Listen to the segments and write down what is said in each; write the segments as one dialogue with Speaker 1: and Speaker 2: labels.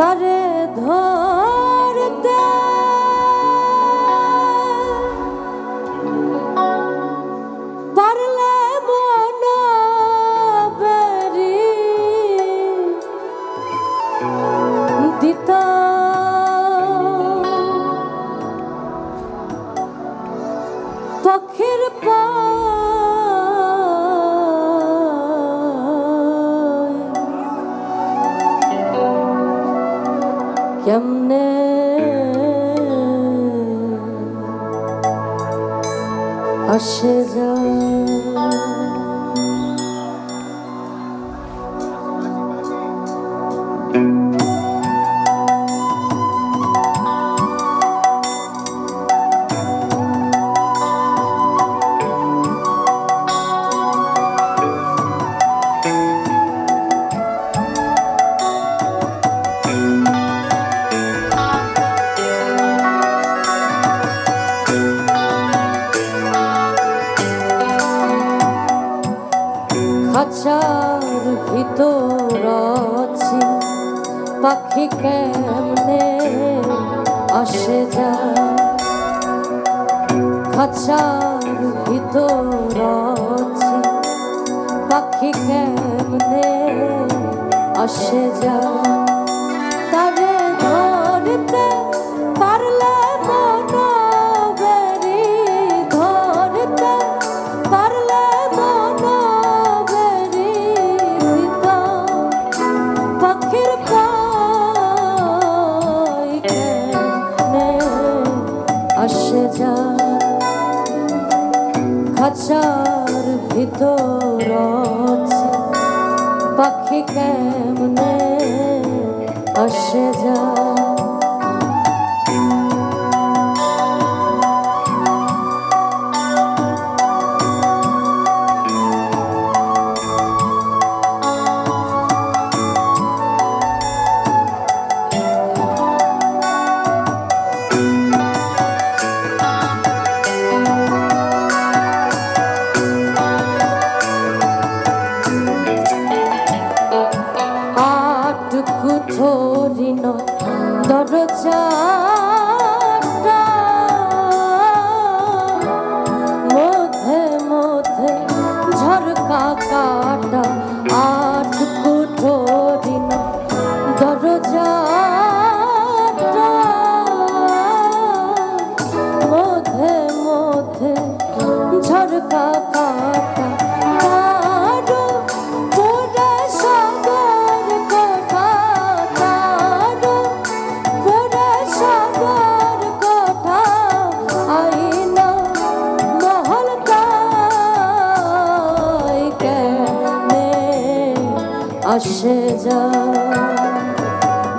Speaker 1: তারে কেমনে? আসে যায়। খাঁচার ভিতর আছি। পাখি কেমনে আসে যা খাঁচার ভিতর আছি। পাখি কেমনে আসে যায়? ভিতর আছে পাখি কেমনে আসে? ঝরকা কাটা আটকু ধরিন দরজাটা মধ্যে মধ্যে ঝরকা আসে যা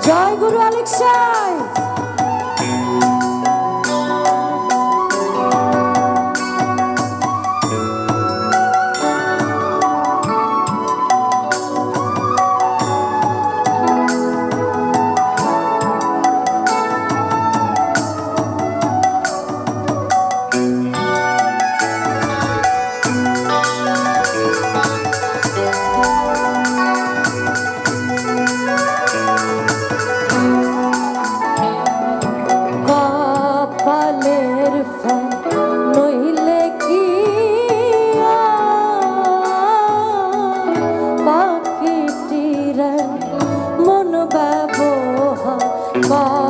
Speaker 1: জয় গুরু আলেকসাই কপালের more.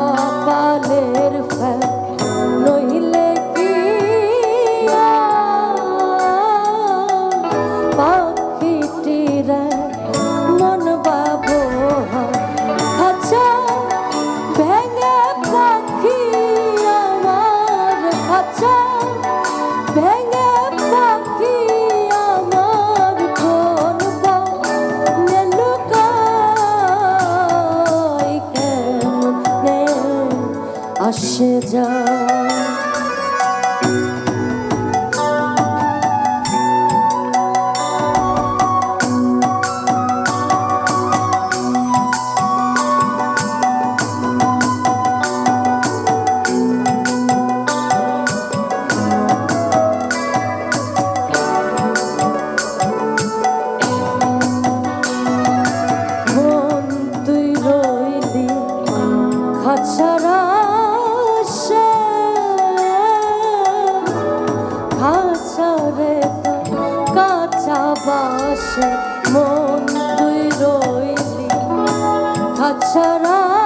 Speaker 1: হাসরে কাঁচা বাসে মন তুই রইলি। হাছারা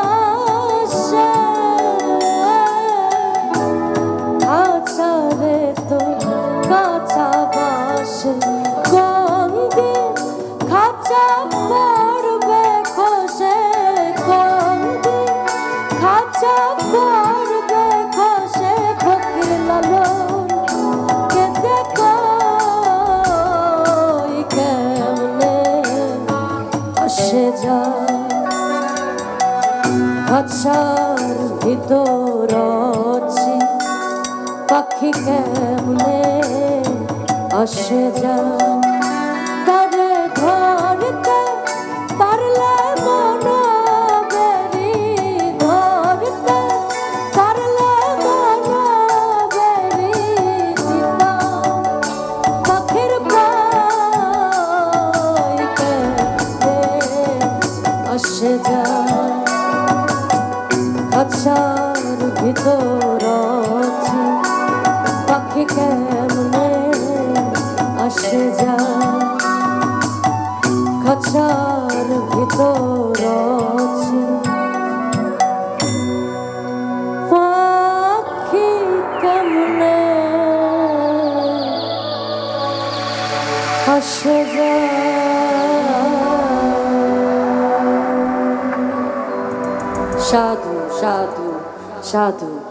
Speaker 1: ভিতর আছে। পাখি কেমনে আসে যায় তারে ধরতে খাঁচার ভিতর আছে। পাখি কেমনে আসে যায়? খাঁচার ভিতর আছে। পাখি কেমনে আসে যায়? সাধু সাধু সাধু।